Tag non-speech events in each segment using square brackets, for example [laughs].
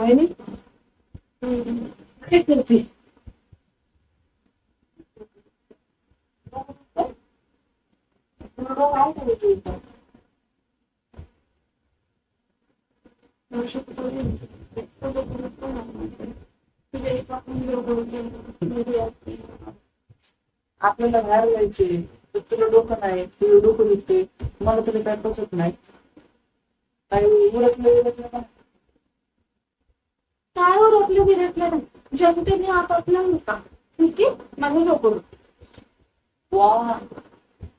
वहिनी काय करते तुला डोकं आहे का रे तू इथं? आपल्याला बाहेर जायचे तर तुला डोकं नाही तुला डोकं दुखते मला तरी काय पचत नाही काही उरकलं उरकलं का काय ओळखलं बिरकलं नाही जनतेने आपापला होता ठीक आहे माझं नको वा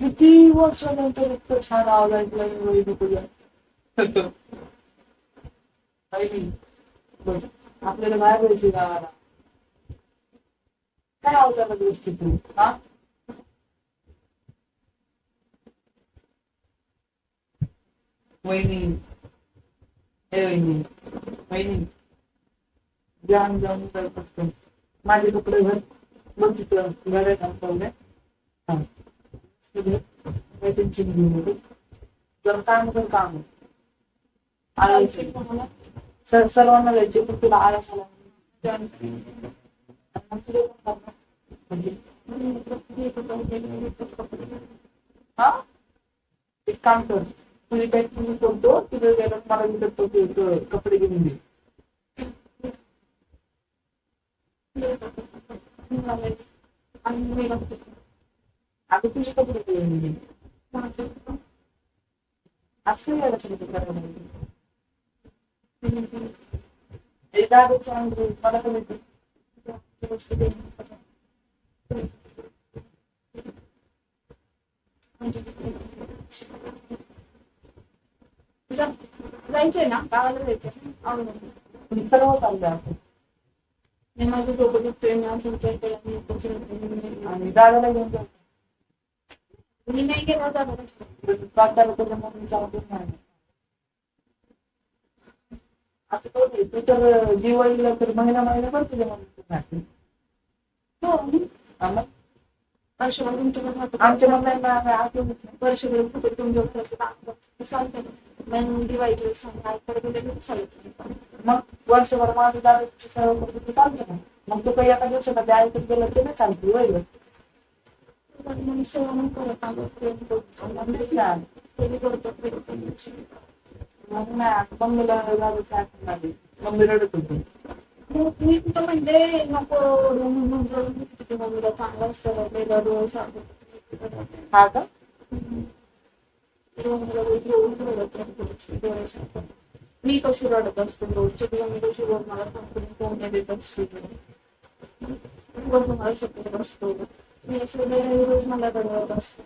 किती वर्षानंतर इतकं छान आवाज ऐकला मी वहिनी तुझ्या वहिनी, बघ, आपल्याला बाहेर जायचे गावाला काय आवडतात गोष्टी तू हा वहिनी हे वहिनी वहिनी जाम जाम काय फक्त माझे कपडे घर बघ तिथं घड्या टाकवले हा सगळे काही टेन्शन घेऊ नको जर काम कर काम आळायचे सर सर्वांना जायचे पण तुला आळस आला आणि मग तुला कोण करणार? म्हणजे हा एक काम कर तुझी काही मी करतो तुझं गेलं मला विकत तो ते- ते कपडे घेऊन दे आता तुझी कपडे घेऊन आज काय यायला सांगितलं करायला एक दादाचं मला पण येते जायचंय ना गावाला जायचंय आवडलं पण सर्व चाललंय आपण मी माझं डोकं दुखतोय मी असं विचार मी इथंच राहते. आणि दादाला घेऊन जाऊ मी नाही गेला दादा काकाला तर मग विचारतच नाही आता तो नाही, तू तर दिवाळीला तर महिना महिना पण तुझ्या मम्मी हो. वर्षभर तुमच्याकडे आमच्या मम्मीला आठवण. वर्षभर कुठे तुमच्याकडे चालतं मग चालत मग वर्षभर माझं तुझी सर्व करतो ते चालतं ना. मग तू काही एका दिवसात ते ऐकत गेलं ते नाही चालते वय मग सेवा नाही करत आलो प्रेम करतो तेच ना. ते बी करतो प्रेम करण्याची मग नाही मम्मीला दादाची आठवण आली मम्मी रडत होती. मग मी कुठं म्हणते नको म्हणून मम्मीला चांगला असतं सारखं हा का? मी कशी रडत असते? रोजच्या दिवस मी कशी रोज मला कंपनी फोन देत असते. रोज मला सपोर्ट असतो. मी असे वेगळे रोज मला रडवत असते.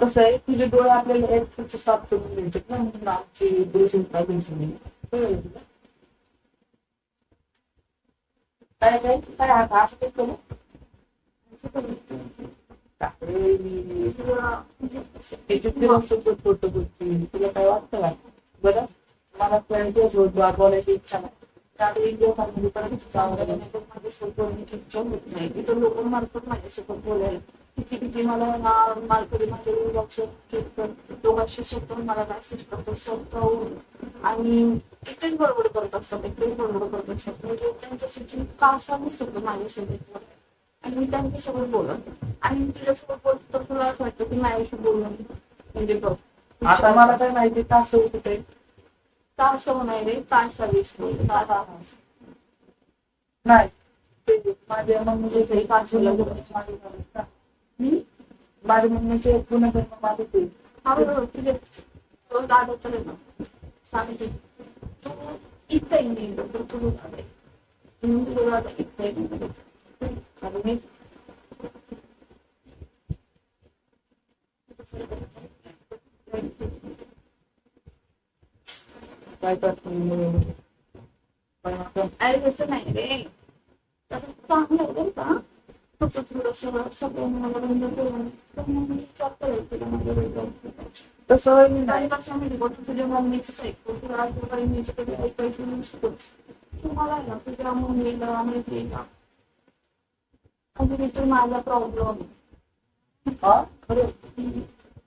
कसं आहे? तुझे डोळे आपल्याला एक पुढचे साफ करून द्यायचे. ना म्हणून आमची पुरुष काय काय काय आता असं काही करू? असं करते. फोटो बोलते तुला काय वाटतं का बरं मला काही होत बोलायची इच्छा नाही त्यामुळे एक परत चांगलं नाही. माझ्यासोबत माझ्यासोबत बोलण्याची इच्छा होत नाही इतर लोक माझ्यासोबत बोलायला किती किती मला ना मला माझ्या लक्ष दोघांशी स्वतः मला मॅसेज स्वतः आणि एकटेच बडबड करत असतात एकटेच बडबड करत असतात म्हणजे त्यांचं सिच्युएशन का असावं सगळं माझ्यासोबत आणि मी त्यांच्यासोबत बोलत आणि मी तुझ्यासोबत बोलतो तर तुला असं वाटतं की माझ्याशी बोलणं म्हणजे बघ आता मला काय माहिती तास कुठे असं होणार रे का का नाही माझ्या मम्मीचे एक हम्म? माझ्या मम्मीचे गुणधर्म माझे ते हा ठीक आहे तो दादा चले ना सांगते तू इथं येईल तर तू दादा इथं येईल आणि काय करतो अरे तसं नाही रे. तसं चांगलं होतं का. फक्त थोडंसं सगळं मला बंद करून. तर मी विचार करेल तुला माझ्या तसं नाही कारण तू तुझ्या मम्मीच ऐकतो तुला आजोबा बहिणीचं कधी ऐकायचं नसतोच. तुम्हाला ना तुझ्या मम्मीला मैत्रिणीला अजून इथे माझा प्रॉब्लेम हा खरं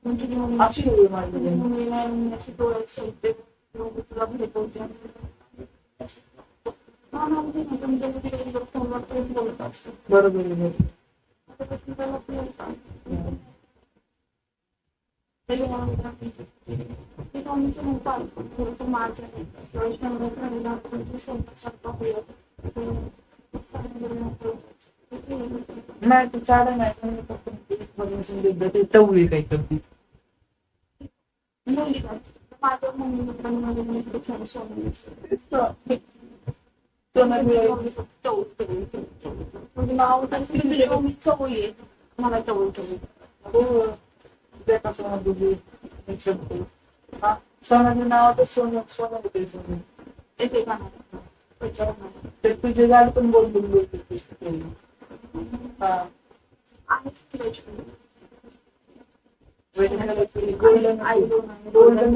म्हणजे अशी आहे माझी बहीण. मम्मीला मी अशी डोळ्यात सोडते मग तुला भेटवते हा ना नाही तो. नाही ते चाडा नाही पण मी फक्त ते देत टवळी करते मुली का माझ्या मम्मी पण माझ्या मुलीकडे छान सोडून म्हणजे नाव त्यांचं चवळी आहे मला टवळ टवळी हो त्यापासून तुझी एक्सेप्ट हा सोनाली नावातच सोनं सोनं होते सोनं. येते का. ते तुझे गाड पण बोल बोल बोलते. गोल्डन आई गोल्डन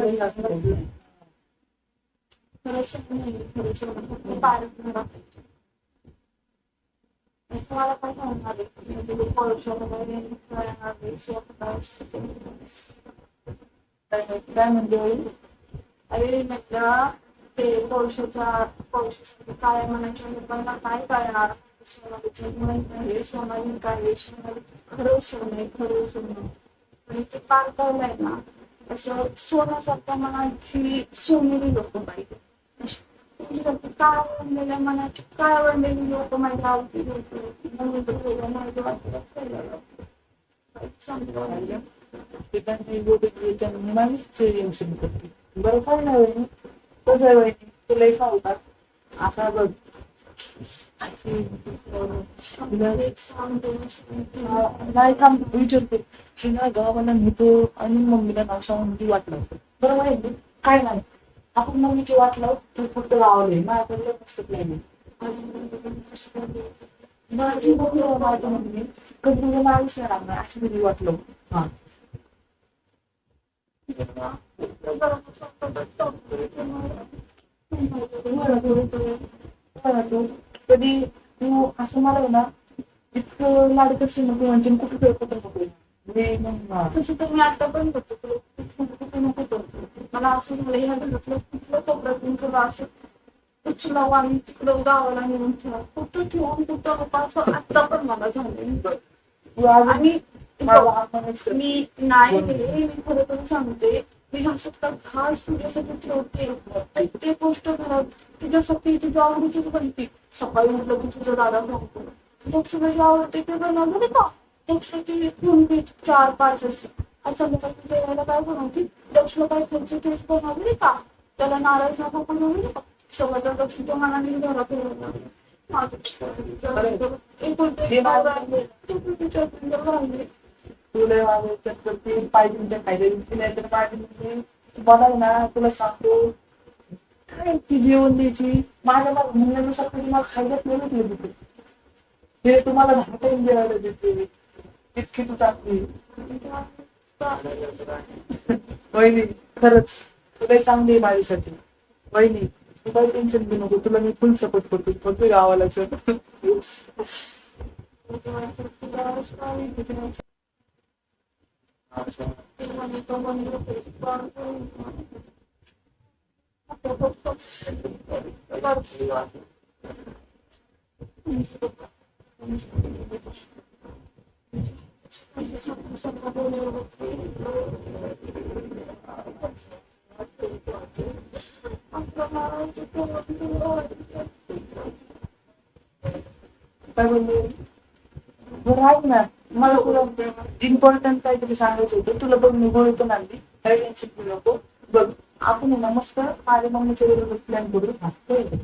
तुम्हाला काय सांगणार आहे म्हणजे ते वगैरे कळणार काय म्हणते अरे म्हटलं ते काय म्हणायच्या लोकांना काय करणार सोनालीचं मन आहे सोनाली काय सोनाली खरं सोनं आहे खरं सोनं आणि ते पार ना असं सोन्यासारख्या मनाची सोनेरी लोक पाहिजे काळ मनाची काळ आवडलेली लोक माझ्या आवडती लोक चांगलं त्यांनी करते बरं काय नाही कसं आहे वहिनी तुला एक आता बघ. नाही थांब विचारते की ना गावाला नेतो आणि मम्मीला नाव सांगून ती वाट लावतो बरं माहिती काय नाही आपण मम्मीची वाट लावू तू फक्त गावाला ये माझ्याकडे मस्त प्लॅन आहे माझी मम्मी माझ्या मम्मी कधी तुझं नावच नाही लागणार अशी तुझी वाट लावू हा बरं तू कधी तू असं मला आहे ना इतकं लाड करशील ना तू म्हणजे कुठे ठेव कुठे नको मी मग. तसं तर मी आता पण करतो तुला कुठं कुठं नको करतो मला असं झालं ह्या घरातलं कुठलं कोपऱ्यातून किंवा असं उचलावं आणि तिकडं गावाला नेऊन ठेवा कुठं ठेवून कुठं नको असं आता पण मला झालं आणि. मी नाही मी खरं तर सांगते मी असं खास तुझ्यासाठी ठेवते प्रत्येक गोष्ट घरात तुझ्यासाठी तुझ्या आवडीचीच बनते. सकाळी उठलं की तुझा दादा सांगतो. दक्षिणाची आवडते ते बनवलं का? दक्षिणाची कुंडी चार पाच असते असं लोक जेवायला काय बनवते? दक्षिण काय खायचं तेच बनवलं का? त्याला नारळ साखर बनवलं का? सगळं दक्षिणच्या मनाने घरात लागलं. माझं एक राहिले. तुला ते पाहिजे त्या खायला दिली नाही तर माझी म्हणजे ना तुला सांगतो. काय ती जेवण द्यायची? माझ्या मला म्हणण्यानुसार कधी मला खायलाच नाही भेटलं तिथे. ते तुम्हाला दहा टाइम जेवायला देते. इतकी तू चांगली. वहिनी खरंच तुला चांगली आहे माझ्यासाठी. वहिनी तू काही टेन्शन घेऊ नको. तुला मी फुल सपोर्ट करतो. फक्त गावाला चल. [laughs] [laughs] काय बोलले बरं ऐक ना मला तुला इम्पॉर्टंट काहीतरी सांगायचं होतं तुला बघ मी गोळी पण आणली काही टेन्शन घेऊ नको बघ आपण आहे ना मस्त माझ्या मम्मीच्या बरोबर प्लॅन करू हा कळलं का?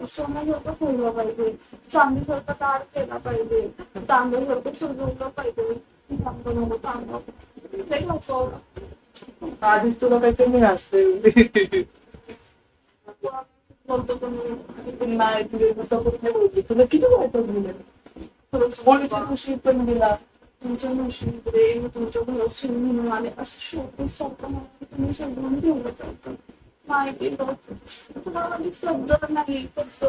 पाहिजे सोन्यासारखं ठेवलं पाहिजे चांदीसारखं तार केला पाहिजे. तांदळासारखं सजवलं पाहिजे. तांदळ नको तांदळ लई नको आधीच तुला काही कमी असते बोलतो तुम्ही नाही तुझे बोलते. तुला किती वाईट दिलं होळीची खुशी पण दिला. तुमच्या म्हशीकडे मी तुमच्या घरात शिव म्हणून आले असं शोपीस सारखं तुम्ही सजवून ठेवलं पाहिजे. केलं तुम्हाला माझी सज्जर नाही फक्त.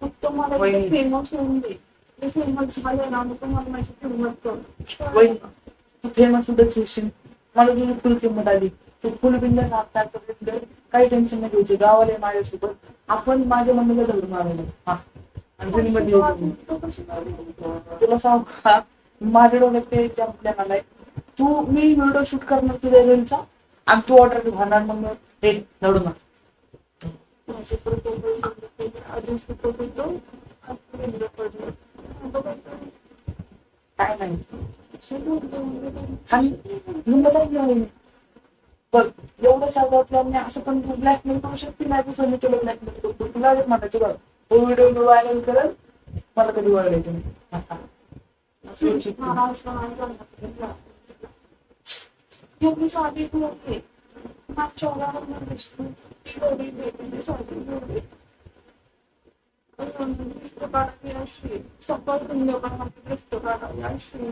फक्त मला. फेमस होऊन दे. ते फेमस झालं ना मग तुम्हाला माझी किंमत कर वय तू फेमस सुद्धा होशील मला तुझी फुल किंमत आली. तू फुल बिंदास आता काही टेन्शन नाही घ्यायचं. गावाला माझ्यासोबत. आपण माझ्या मम्मीला धरून मारलं. हा. आणि? तुला सांग का? माझ्या डोक्यात ते प्लॅन आलाय. तू मी व्हिडिओ शूट करणार तुझ्या रीलचा आणि तू ऑर्डर घालणार मग हे दडू ना काय नाही. आणि बघ एवढं सगळं असं पण ब्लॅकमेल करू शकते नाही तसं मी तुला ब्लॅकमेल करतो तुला एक म्हणायचं बघ तो व्हिडिओ मी व्हायरल करेल मला कधी वळायचं नाही. एवढी साधी मागच्या वर्गावर दिसतो ती गोडी भेटली साधी गोडी काढावी अशी सकाळ संध्याकाळमध्ये काढावी अशी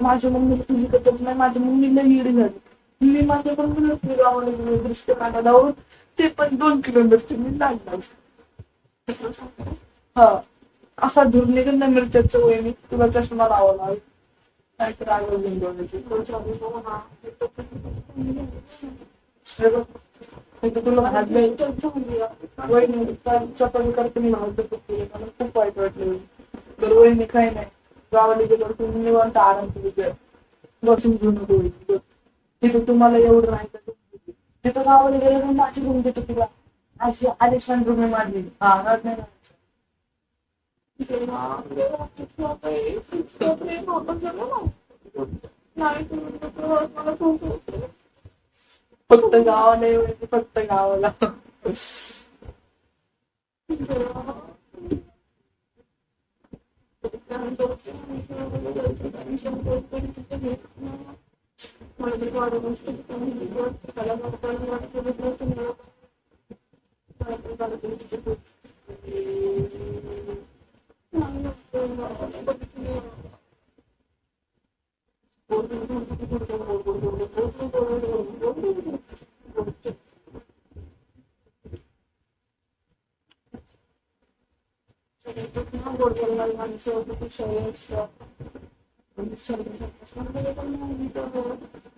माझ्या मम्मीला तुझी कधीच नाही माझ्या मम्मीला लीड झाली मी माझ्या मम्मीला फिरावं गावाला गेलो दृष्ट काढायला लावून ते पण दोन किलोमीटरचे मी लागला हा असा धूर गंध ना मिरच्याचं वय मी तुला चष्मा लावायला आलं तुला करते मी मला खूप वाईट वाटलं तर वहिनी काही नाही गावाला गेल्यावर तुम्ही निवांत आराम करू बसून घेऊन नको तिथं तुम्हाला एवढं नाही तिथं गावाला गेल्यावर माझी रूम देतो तुला अशी आलेशान रूम आहे माझी हा नाही फक्त गावाला ये फक्त गावाला.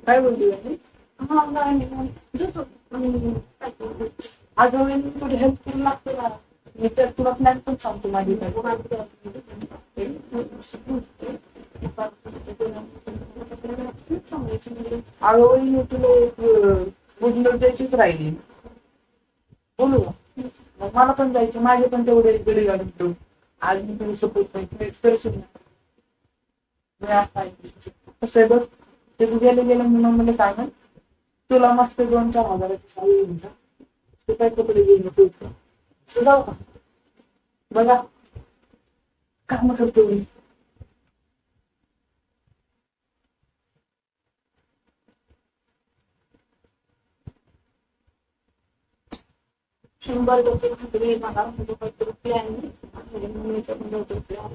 काय बोलली वहिनी? अगं वहिनी थोडी हेल्प करू लागते ना मी तर तुला प्लॅन पण सांगतो माझी काय अगं तुला एक गुड न्यूज द्यायचीच राहिली. बोलू मग मला पण जायचं माझे पण तेवढे गडी घालून ठेवू आज मी तुला सपोर्ट नाही प्लीज करशील कसं आहे बघ? ते तू गेले गेलं म्हणून मला सांग तुला मस्त दोन चार हजाराची साडी घेऊन तू काय कपडे घेऊन तू जाऊ का? बघा काम करतो मी शंभर टक्के खात्री मला माझं काहीतरी प्लॅन आहे मम्मीचं पण काहीतरी प्लॅन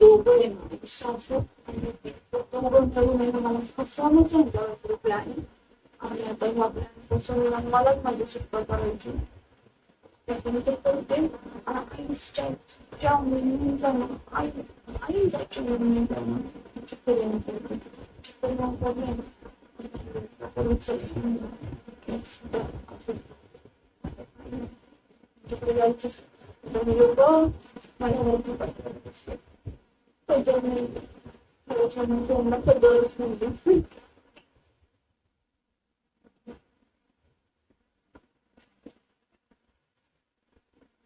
दोघं आहे ना, सासू आणि ती. दोघं पण ठरवून आहे ना, मला फसवण्याचा यांचा काहीतरी प्लॅन आणि आता ह्या प्लॅनपासून मलाच माझी सुटका करायची Benefit from them, and I was traveling from I I was actually living from Chicago, Chicago, Berlin. I was just in this Chicago, just the New York, my home to buy the So then I was from home, but the girls moving.